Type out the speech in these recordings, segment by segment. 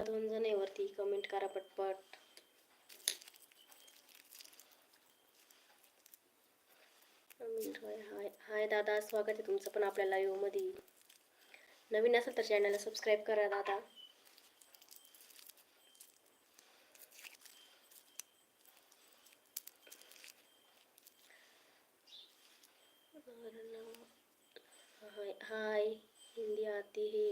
करा दोन जण आहे वरती. कमेंट करा पटपट. हाय हाय दादा. स्वागत आहे तुमचं पण आपल्या लाईव्हमध्ये नवीन असेल तर चॅनलला सबस्क्राईब करा दादा हाय हाय हिंदी आती है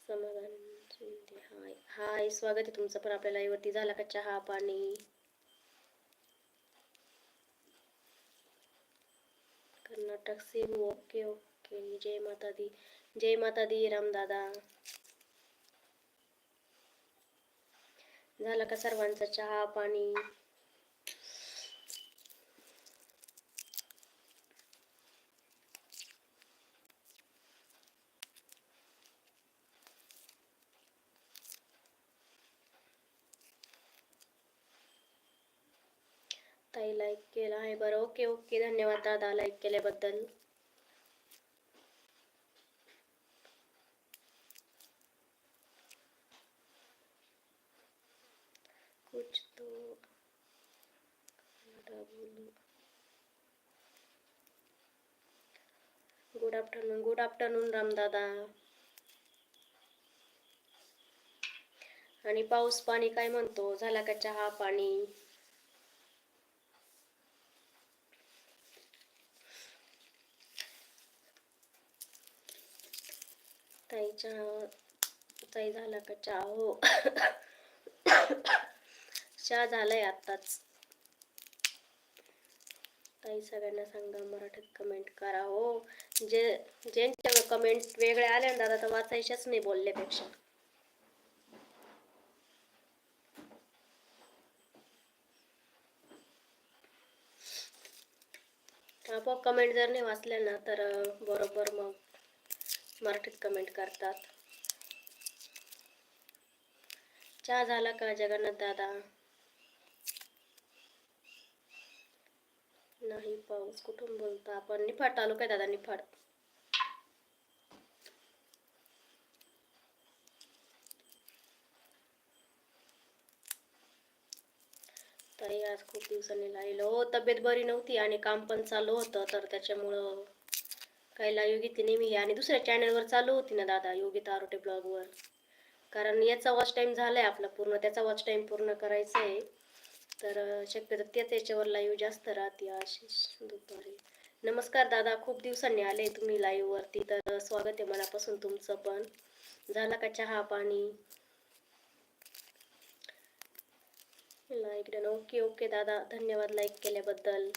समाधान शिंदे हाय हाय स्वागत आहे तुमचं पण आपल्या live झाला का चहा पाणी? कर्नाटक सिम ओके ओके जय माता दी जय माता दी रामदादा. झाला का सर्वांचा चहा पाणी? ताई लाईक केला आहे. बरं ओके ओके धन्यवाद दादा लाईक केल्याबद्दल. कुछ तो good afternoon good afternoon Ramdada आणि पाऊस पाणी काय म्हणतो? झाला का चहा पाणी? ताई चहा ताई झाला का चहा हो चहा झालाय आत्ताच. ताई सगळ्यांना सांगा मराठीत कमेंट करा हो. जे ज्यांच्या कमेंट वेगळ्या आल्या ना दादा तर वाचायच्याच नाही बोलल्यापेक्षा आपोआप कमेंट जर नाही वाचल्या ना तर बरोबर मग. मराठीत कमेंट करतात. चहा झाला का जगन्नाथ दादा? नाही पाऊस कुठून बोलता? आपण निफाड तालुका आहे दादा निफाड. ताई आज खूप दिवसांनी लाईल. हो तब्येत बरी नव्हती आणि काम पण चालू होतं तर त्याच्यामुळं काही लाईव्ह नेहमी आणि दुसऱ्या चॅनलवर चालू होती ना दादा योगिता आरोटे ब्लॉगवर कारण याचा वॉच टाईम झालाय आपला पूर्ण त्याचा वॉच टाईम पूर्ण करायचा आहे तर शक्यतो त्याच याच्यावर लाईव्ह जास्त राहते आशिष दुपारी. नमस्कार दादा खूप दिवसांनी आले तुम्ही लाईव्ह वरती. तर स्वागत आहे मनापासून तुमचं पण. झाला का चहा पाणी? लाईक डन ओके ओके दादा. धन्यवाद लाईक केल्याबद्दल.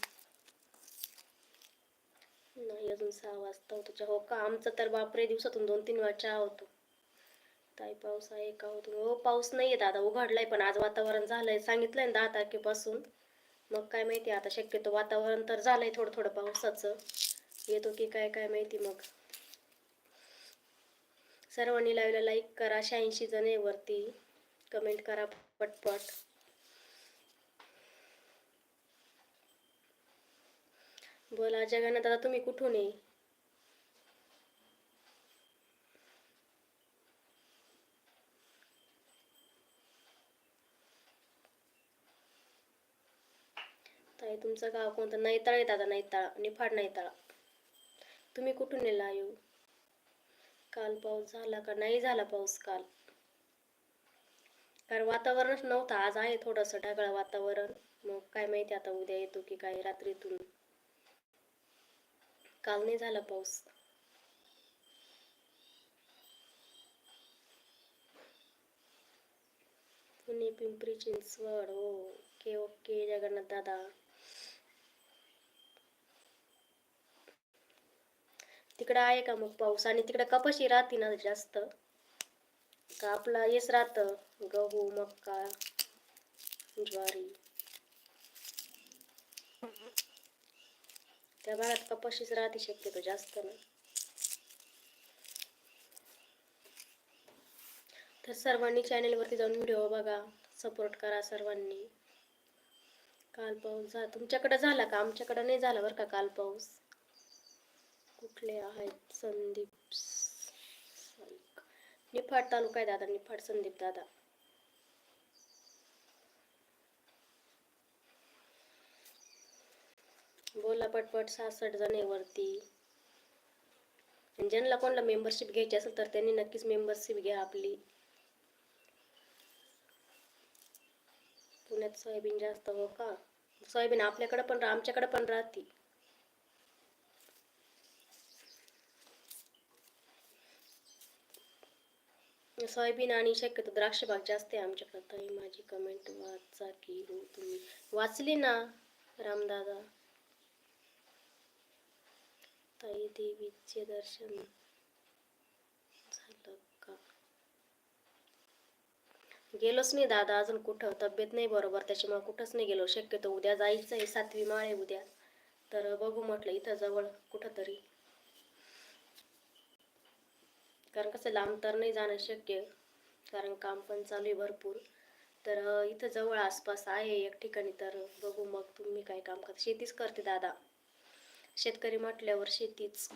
नाही अजून सहा वाजता होतो. चहा. हो का आमचं तर बापरे दिवसातून दोन तीन वेळा चहा होतो. ताई पाऊस आहे का होतो? हो पाऊस नाही नाहीये दादा उघडलाय पण आज वातावरण झालंय. सांगितलंय ना दहा तारखेपासून. मग काय माहिती आता शक्यतो वातावरण तर झालंय थोडं थोडं पावसाचं. येतो की काय काय माहिती मग. सर्वांनी लावला लाईक करा शहाऐंशी जण आहे वरती. कमेंट करा पटपट. बोला जगन्नाथ दादा तुम्ही कुठून आहे? ताई तुमचं गाव कोणतं? नैताळ आहे दादा नैताळा. निफाड नैताळा. तुम्ही कुठून येला येऊ काल पाऊस झाला का? नाही झाला पाऊस काल. कारण वातावरणच नव्हतं. आज आहे थोडंसं ढगाळ वातावरण. मग काय माहिती आता उद्या येतो की काय? रात्रीतून काल नाही झाला पाऊस. पुणे पिंपरी चिंचवड हो ओके ओके जगन्नाथ दादा. तिकडं आहे का मग पाऊस? आणि तिकडं कपाशी राहते ना जास्त. का आपला हेच राहतं गहू मक्का ज्वारी. त्या भागात कपाशीच राहते शक्यतो जास्त ना तर सर्वांनी चॅनेलवरती जाऊन व्हिडिओ बघा. सपोर्ट करा सर्वांनी. काल पाऊस झा तुमच्याकडं झाला का? आमच्याकडं नाही झाला बरं का काल पाऊस. कुठले आहेत? संदीप निफाड तालुका आहे दादा निफाड संदीप दादा. बोला पटपट सहासष्ट जणेवरती. ज्यांना कोणाला मेंबरशिप घ्यायची असेल तर त्यांनी नक्कीच मेंबरशिप घ्या आपली. पुण्यात सोयाबीन जास्त हो का? सोयाबीन आपल्याकडे पण आमच्याकडे पण राहते. सोयाबीन आणि शक्यतो द्राक्ष बाग जास्त आहे आमच्याकडे. ताई माझी कमेंट वाचा की हो तुम्ही. वाचली ना रामदादा? ताई देवीचे दर्शन झालं का? गेलोच नाही दादा अजून कुठं? तब्येत नाही बरोबर त्याच्यामुळे कुठंच नाही गेलो. शक्यतो उद्या जायचं आहे सातवी माळ आहे उद्या. तर बघू म्हटलं इथं जवळ कुठं तरी कारण कसं लांब तर नाही जाणं शक्य. कारण काम पण चालू आहे भरपूर. तर इथं जवळ आसपास आहे एक ठिकाणी तर बघू मग तुम्ही काय काम करता. शेतीच करते दादा. शेतकरी म्हटल्यावर शेतीच.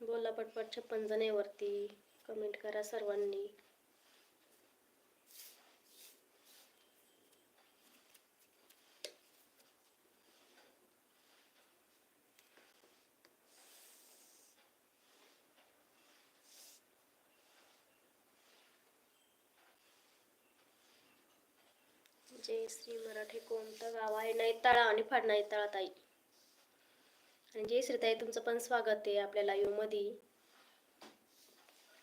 बोला पटपट छप्पन जण वरती कमेंट करा सर्वांनी. जय श्री मराठी कोणतं गाव आहे? नैताळा आणि फाड नैताळा ताई. आणि जय श्रीताई तुमचं पण स्वागत आहे आपल्या लाईव्हमध्ये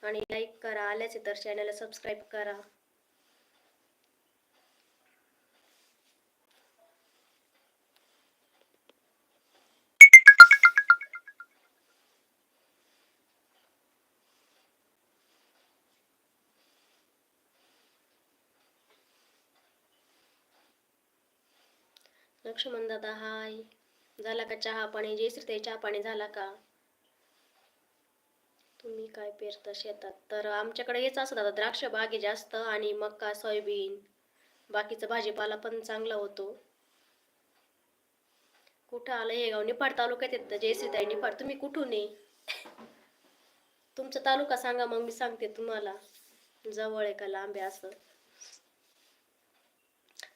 आणि लाईक करा आल्याचे तर चॅनलला सबस्क्राईब करा. लक्ष्मण दादा हाय. झाला का चहा पाणी? जय श्री चहा पाणी झाला का? तुम्ही काय पेरता शेतात? तर आमच्याकडे हेच असतं आता द्राक्ष बागे जास्त आणि मका सोयाबीन. बाकीचा भाजीपाला पण चांगला होतो. कुठं आलं हे गाव? निफाड तालुक्यात येतं जयश्रीताई निफाड. तुम्ही कुठून आहे? तुमचा तालुका सांगा मग मी सांगते तुम्हाला. जवळ आहे का लांब असं?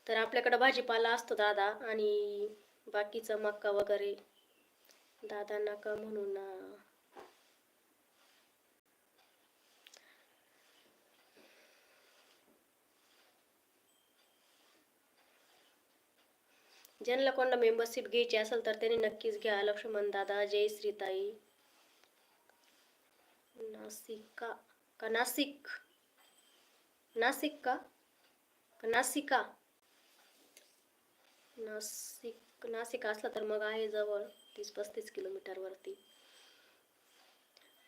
तर आपल्याकडं भाजीपाला असतो दादा आणि बाकीचं मक्का वगैरे. दादा नका म्हणून ज्यांना कोणाला मेंबरशिप घ्यायची असेल तर त्यांनी नक्कीच घ्या लक्ष्मण दादा जय श्रीताई. नासिका का नासिक? नासिक का नासिका? नाशिक नाशिक असला तर मग आहे जवळ तीस पस्तीस किलोमीटर वरती.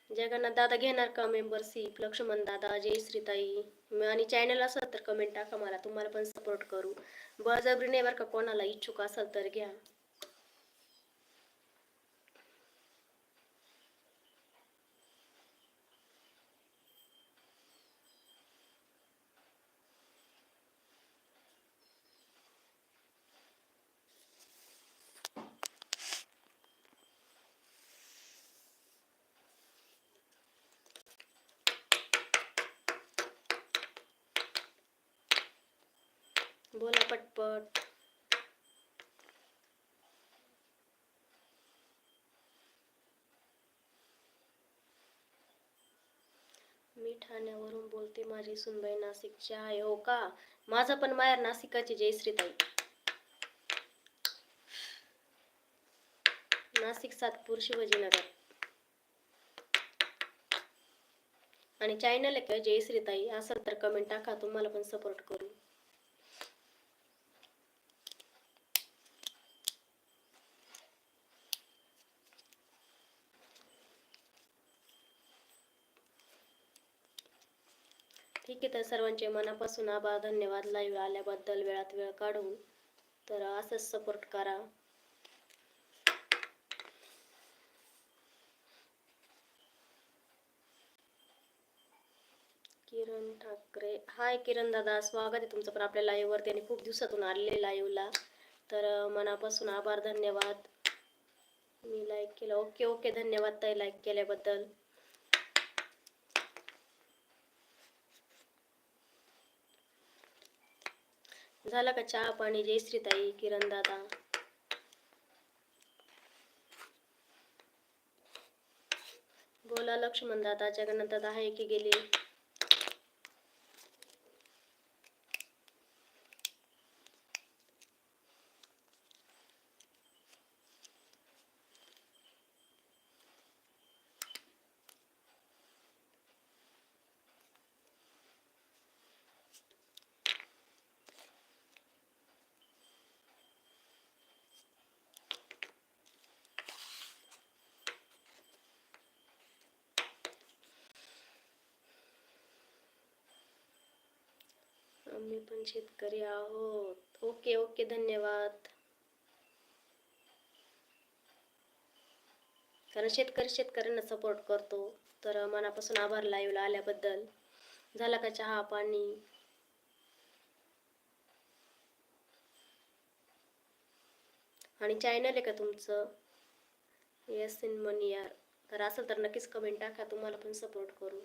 जगन्नाथ दादा घेणार का मेंबरशिप लक्ष्मण दादा जयश्रीताई आणि चॅनल असेल तर कमेंट टाका मला तुम्हाला पण सपोर्ट करू. बळजबरी नाही बरं का कोणाला इच्छुक असेल तर घ्या. बोला पटपट. मी ठाण्यावरून बोलते माझी सुनबाई नाशिकच्या आहे हो का? माझं पण माया नाशिकाची जयश्रीताई. नाशिक सातपूर शिवाजीनगर. आणि चॅनल आहे का जयश्रीताई असेल तर कमेंट टाका तुम्हाला पण सपोर्ट करू. ठीक आहे तर सर्वांचे मनापासून आभार धन्यवाद. लाईव्ह आल्याबद्दल वेळात वेळ काढून. तर असंच सपोर्ट करा. किरण ठाकरे. हाय किरण दादा स्वागत आहे तुमचं पण आपल्या लाईव्हवरती आणि खूप दिवसातून आलेले लाईव्हला तर मनापासून आभार धन्यवाद. मी लाईक केलं. ओके ओके धन्यवाद ताई लाईक केल्याबद्दल. झाला का चहा पाणी? जयश्री ताई किरण दादा बोला लक्ष्मण दादा जगन्नाथ दादा आहे की गेले? आम्ही पण शेतकरी आहोत. ओके ओके धन्यवाद. कारण शेतकरी शेतकऱ्यांना सपोर्ट करतो. तर मनापासून आभार लाईव्हला आल्याबद्दल. झाला का चहा पाणी? आणि चॅनल आहे का तुमचं? येस इन मनी यार तर असेल तर नक्कीच कमेंट टाका. तुम्हाला पण सपोर्ट करू.